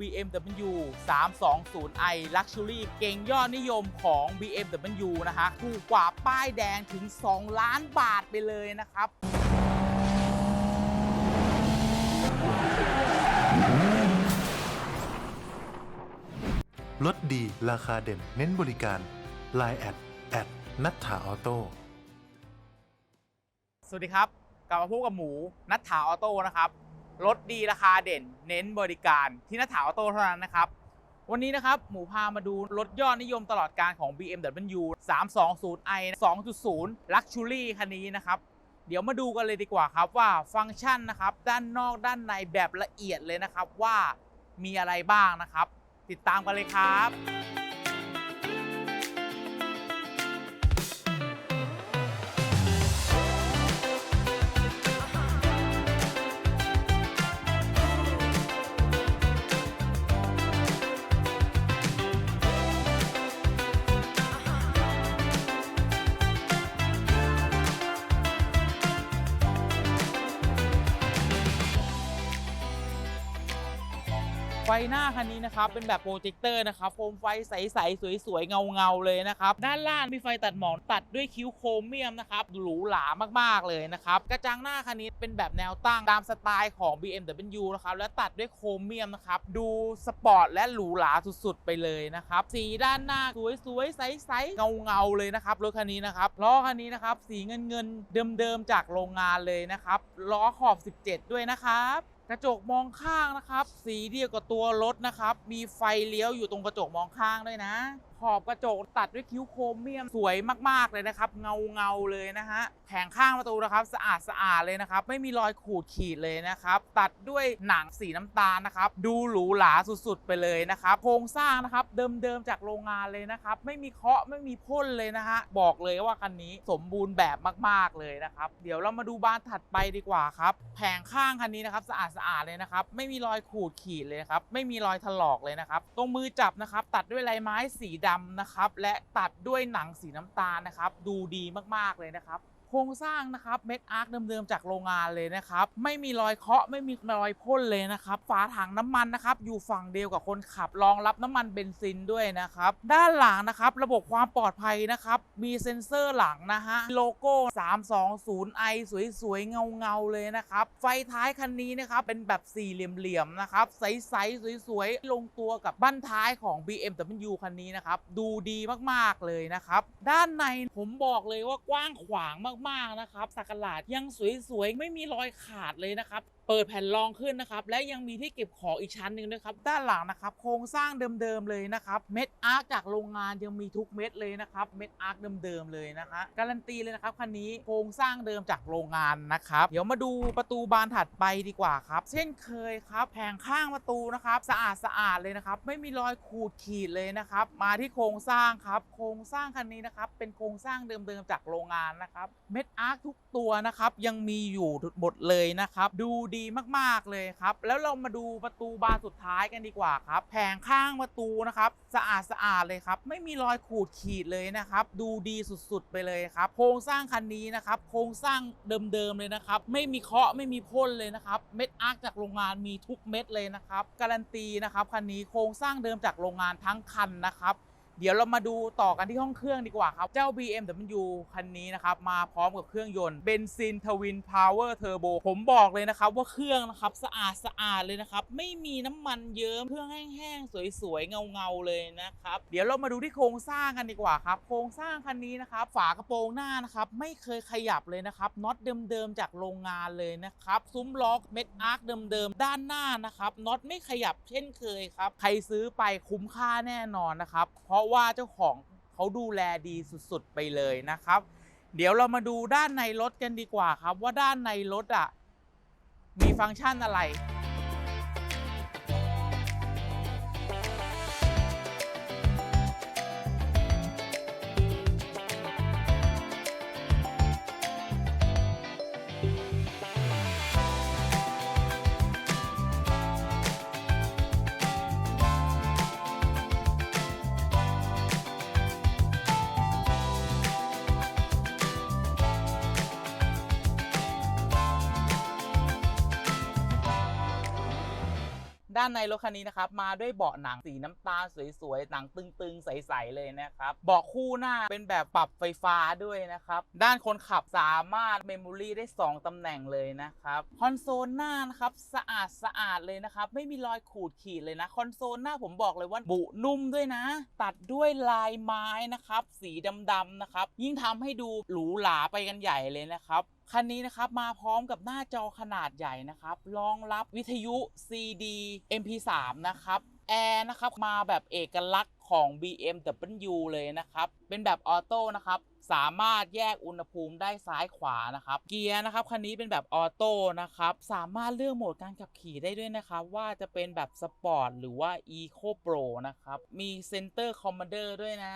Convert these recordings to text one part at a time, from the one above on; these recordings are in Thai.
BMW 320i Luxury เก่งยอดนิยมของ BMW นะคะถูกกว่าป้ายแดงถึง 2 ล้านบาทไปเลยนะครับลดดีราคาเด่นเน้นบริการ Line แอดแอดนัทถาออโต้สวัสดีครับ กลับมาพบกับหมูนัทถาออโต้นะครับ รถดีราคาเด่น เน้นบริการที่นัทถาออโต้เท่านั้นนะครับ วันนี้นะครับ หมูพามาดูรถยอดนิยมตลอดการของ BMW 320i 2.0 Luxury คันนี้นะครับ เดี๋ยวมาดูกันเลยดีกว่าครับว่าฟังก์ชันนะครับ ด้านนอกด้านในแบบละเอียดเลยนะครับว่ามีอะไรบ้างนะครับ ติดตามกันเลยครับ ไฟหน้าคันนี้นะครับเป็นแบบโปรเจคเตอร์นะครับโคมไฟใสๆสวยๆเงาๆเลยนะครับด้านล่างมีไฟตัดหมอกตัดด้วยคิ้วโครเมียมนะครับหรูหรามากๆเลยนะครับกระจังหน้าคันนี้เป็นแบบแนวตั้งตามสไตล์ของ BMW นะครับและตัดด้วยโครเมียมนะครับดูสปอร์ตและหรูหราสุดๆไปเลยนะครับสีด้านหน้าสวยๆใสๆเงาๆเลยนะครับรถคันนี้นะครับล้อคันนี้นะครับสีเงินๆเดิมๆจากโรงงานเลยนะครับล้อขอบ 17 ด้วยนะครับ กระจกมองข้างนะครับ สีเดียวกับตัวรถนะครับ มีไฟเลี้ยวอยู่ตรงกระจกมองข้างด้วยนะขอบกระจกตัดด้วยคิ้วโครเมียมสวยมากๆเลยนะครับ เงาเงาเลยนะฮะแผงข้างประตูนะครับสะอาดสะอาดเลยนะครับ ไม่มีรอยขูดขีดเลยนะครับ ตัดด้วยหนังสีน้ำตาลนะครับ ดูหรูหราสุดๆไปเลยนะครับโครงสร้างนะครับเดิมๆจากโรงงานเลยนะครับ ไม่มีเคาะไม่มีพ่นเลยนะฮะบอกเลยว่าคันนี้สมบูรณ์แบบมากๆเลยนะครับ เดี๋ยวเรามาดูบานถัดไปดีกว่าครับแผงข้างคันนี้นะครับสะอาดสะอาดเลยนะครับ ไม่มีรอยขูดขีดเลยครับไม่มีรอยถลอกเลยนะครับ ตรงมือจับนะครับ ตัดด้วยลายไม้สีดำนะครับ และตัดด้วยหนังสีน้ำตาลนะครับ ดูดีมากๆเลยนะครับ ครงสร้างนะครับเม็ดอาร์คเดิมๆจากโรงงานเลยนะครับไม่มีรอยเคาะไม่มีรอยพ่นเลยนะครับฝาถังน้ำมันนะครับอยู่ฝั่งเดียวกับคนขับรองรับน้ำมันเบนซินด้วยนะครับด้านหลังนะครับระบบความปลอดภัยนะครับมีเซ็นเซอร์หลังนะฮะโลโก้ 320i สวยๆเงาๆเลยนะครับไฟท้ายคันนี้นะครับเป็นแบบสี่เหลี่ยมๆนะครับใสๆสวยๆลงตัวกับบั้นท้ายของ BMW คันนี้นะครับดูดีมากๆเลยนะครับด้านในผมบอกเลยว่ากว้างขวางมากๆนะครับสักหลาดยังสวยๆ ไม่มีรอยขาดเลยนะครับ เปิดแผ่นรองขึ้นนะครับ และยังมีที่เก็บของอีกชั้นหนึ่งด้วยครับ ด้านหลังนะครับ โครงสร้างเดิมๆเลยนะครับ เม็ดอาร์คจากโรงงานยังมีทุกเม็ดเลยนะครับ เม็ดอาร์คเดิมๆเลยนะคะการันตีเลยนะครับคันนี้โครงสร้างเดิมจากโรงงานนะครับ เดี๋ยวมาดูประตูบานถัดไปดีกว่าครับ เช่นเคยครับแผงข้างประตูนะครับ สะอาดสะอาดเลยนะครับ ไม่มีรอยขูดขีดเลยนะครับ มาที่โครงสร้างครับ โครงสร้างคันนี้นะครับ เป็นโครงสร้างเดิมๆจากโรงงานนะครับ เม็ดอาร์คทุกตัวนะครับ ยังมีอยู่หมดเลยนะครับ ดูดีีมากๆเลยครับ แล้วเรามาดูประตูบานสุดท้ายกันดีกว่าครับ แผงข้างประตูนะครับ สะอาดสะอาดเลยครับ ไม่มีรอยขูดขีดเลยนะครับ ดูดีสุดๆไปเลยครับ โครงสร้างคันนี้นะครับ โครงสร้างเดิมๆเลยนะครับ ไม่มีเคาะไม่มีพ่นเลยนะครับ เม็ดอาร์คจากโรงงานมีทุกเม็ดเลยนะครับ การันตีนะครับคันนี้โครงสร้างเดิมจากโรงงานทั้งคันนะครับ เดี๋ยวเรามาดูต่อกันที่ห้องเครื่องดีกว่าครับ เจ้า BMW คันนี้นะครับ มาพร้อมกับเครื่องยนต์เบนซินทวินพาวเวอร์เทอร์โบผมบอกเลยนะครับ ว่าเครื่องนะครับสะอาดสะอาดเลยนะครับ ไม่มีน้ำมันเยิ้มเครื่องแห้งๆ สวยๆ เงาๆ เลยนะครับ เดี๋ยวเรามาดูที่โครงสร้างกันดีกว่าครับ โครงสร้างคันนี้นะครับ ฝากระโปรงหน้านะครับไม่เคยขยับเลยนะครับน็อตเดิมๆจากโรงงานเลยนะครับซุ้มล็อกเม็ดอาร์คเดิมๆด้านหน้านะครับน็อตไม่ขยับเช่นเคยครับใครซื้อไปคุ้มค่าแน่นอนนะครับเพราะว่าเจ้าของเขาดูแลดีสุดๆไปเลยนะครับ เดี๋ยวเรามาดูด้านในรถกันดีกว่าครับ ว่าด้านในรถอะมีฟังก์ชันอะไร ด้านในรถคันนี้นะครับมาด้วยเบาะหนังสีน้ำตาลสวยๆหนังตึงๆ ใสๆเลยนะครับเบาะคู่หน้าเป็นแบบปรับไฟฟ้าด้วยนะครับด้านคนขับสามารถเมมโมรี่ได้ 2ตำแหน่งเลยนะครับคอนโซลหน้านะครับสะอาดสะอาดเลยนะครับไม่มีรอยขูดขีดเลยนะคอนโซลหน้าผมบอกเลยว่าบุนุ่มด้วยนะ ตัดด้วยลายไม้นะครับสีดำๆนะครับยิ่งทำให้ดูหรูหราไปกันใหญ่เลยนะครับคันนี้นะครับมาพร้อมกับหน้าจอขนาดใหญ่นะครับรองรับวิทยุ CD MP3 นะครับแอร์นะครับมาแบบเอกลักษณ์ของ BMW เลยนะครับ เป็นแบบออโต้นะครับ สามารถแยกอุณหภูมิได้ซ้ายขวานะครับ เกียร์นะครับคันนี้เป็นแบบออโต้นะครับ สามารถเลือกโหมดการขับขี่ได้ด้วยนะครับ ว่าจะเป็นแบบสปอร์ตหรือว่า Eco Pro นะครับ มีเซนเตอร์คอมมานเดอร์ด้วยนะ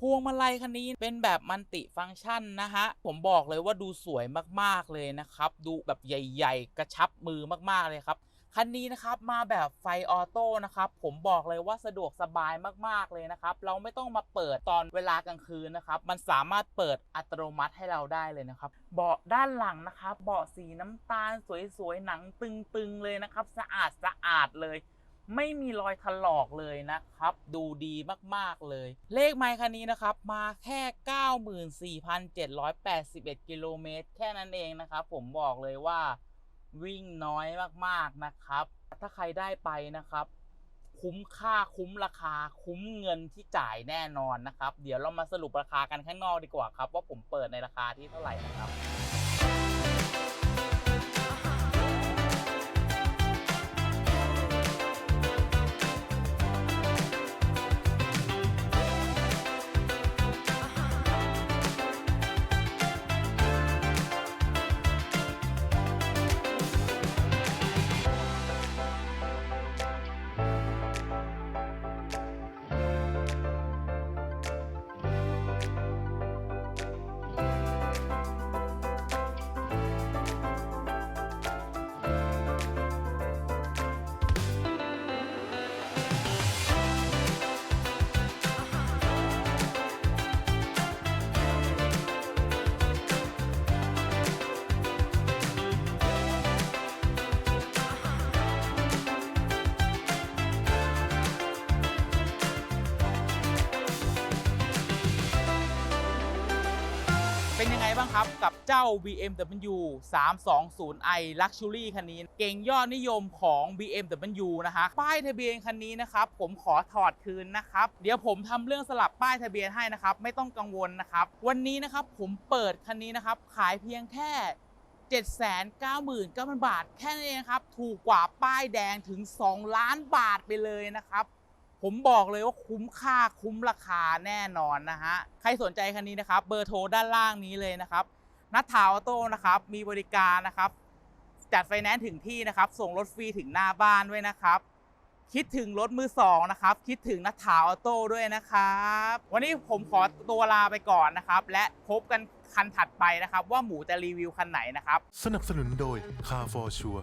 พวงมาลัยคันนี้เป็นแบบมัลติฟังก์ชันนะฮะ ผมบอกเลยว่าดูสวยมากๆเลยนะครับ ดูแบบใหญ่ ๆ กระชับมือมากๆเลยครับ คันนี้นะครับมาแบบไฟออโต้นะครับผมบอกเลยว่าสะดวกสบายมากๆเลยนะครับเราไม่ต้องมาเปิดตอนเวลากลางคืนนะครับมันสามารถเปิดอัตโนมัติให้เราได้เลยนะครับเบาะด้านหลังนะครับเบาะสีน้ำตาลสวยๆหนังตึงๆเลยนะครับสะอาดสะอาดเลยไม่มีรอยถลอกเลยนะครับ ดูดีมากๆเลย เลขไมค์คันนี้นะครับ มาแค่ 94,781 กิโลเมตรแค่นั้นเองนะครับ ผมบอกเลยว่า วิ่งน้อยมากๆนะครับ ถ้าใครได้ไปนะครับ คุ้มค่าคุ้มราคา คุ้มเงินที่จ่ายแน่นอนนะครับ เดี๋ยวเรามาสรุปราคากันข้างนอกดีกว่าครับ ว่าผมเปิดในราคาที่เท่าไหร่นะครับ เป็นยังไงบ้างครับ กับเจ้า BMW 320i Luxury คันนี้ เก่งยอดนิยมของ BMW นะคะป้ายทะเบียนคันนี้นะครับ ผมขอถอดคืนนะครับ เดี๋ยวผมทำเรื่องสลับป้ายทะเบียนให้นะครับ ไม่ต้องกังวลนะครับ วันนี้นะครับผมเปิดคันนี้นะครับ ขายเพียงแค่799,000 บาท แค่นั้นเองครับ ถูกกว่าป้ายแดงถึง 2 ล้านบาทไปเลยนะครับ ผมบอกเลยว่าคุ้มค่าคุ้มราคาแน่นอนนะฮะ ใครสนใจคันนี้นะครับ เบอร์โทรด้านล่างนี้เลยนะครับ นัทธาออโต้นะครับ มีบริการนะครับ จัดไฟแนนซ์ถึงที่นะครับ ส่งรถฟรีถึงหน้าบ้านด้วยนะครับ คิดถึงรถมือสองนะครับ คิดถึงนัทธาออโต้ด้วยนะครับ วันนี้ผมขอตัวลาไปก่อนนะครับ และพบกันคันถัดไปนะครับ ว่าหมูจะรีวิวคันไหนนะครับ สนับสนุนโดย Car for Sure